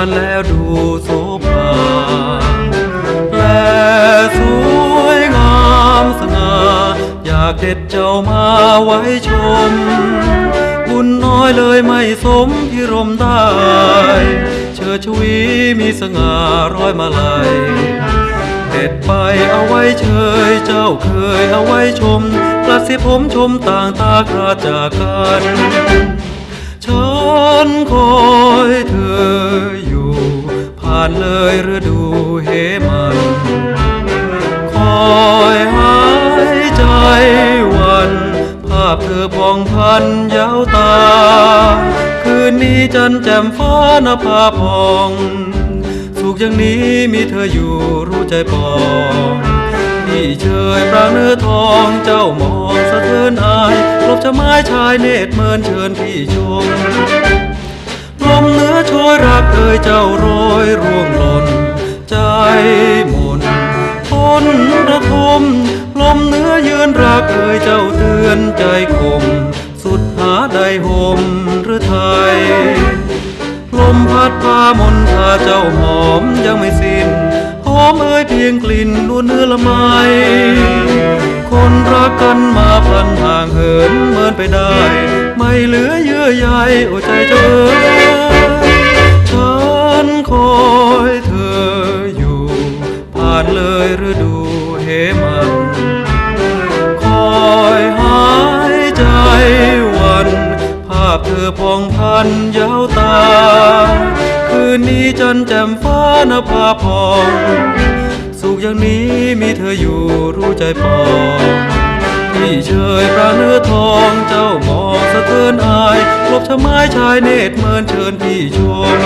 ภาและสวยงามสง่าอยากเด็ดเจ้ามาไว้ชม บุญน้อยเลยไม่สมที่รมได้ เชิดชวีมีสง่าร้อยมาลัยเด็ดไปเอาไว้เชยเจ้าเคยเอาไว้ชมกระสิผมชมต่างตาคราจากกันฉันคอยเธออยู่ ผ่านเลยฤดูเหมัน คอยหายใจวัน ภาพเธอพองพันยาวตา คืนนี้จันแจ่มฟ้านภาพอง สุขอย่างนี้มีเธออยู่รู้ใจปองพี่เชยปรางเนื้อทองเจ้ามองสะเทือนอายลบจะไม้ชายเนตรเมินเชิญพี่ชมลมเนื้อชยรักเอ่ ยเจ้าโรยร่วงหล่น ใจหมนทนระทม ลมเนื้อยืนรักเอ่ยเจ้าเตือนใจคม สุดหาใดห่มหรือไทย ลมพัดพามนทาเจ้าหอมยังไม่สิ้น หอมเอ่ยเพียงกลิ่นนวลเนื้อละไมคนรักกันมาพลันห่างเหินเมินไปได้ ไม่เหลือเยื่อใยโอ้ใจเจ้า เลยฤดูเหมัน คอยหายใจวัน ภาพเธอพองพันยาวตา คืนนี้จันแจ่มฟ้านภาพอง สุขอย่างนี้มีเธออยู่รู้ใจปองพี่เชยปราเนื้อทองเจ้ามองสะเทือนอายลบชะไม้ชายเนตรเมินเชิญพี่ชม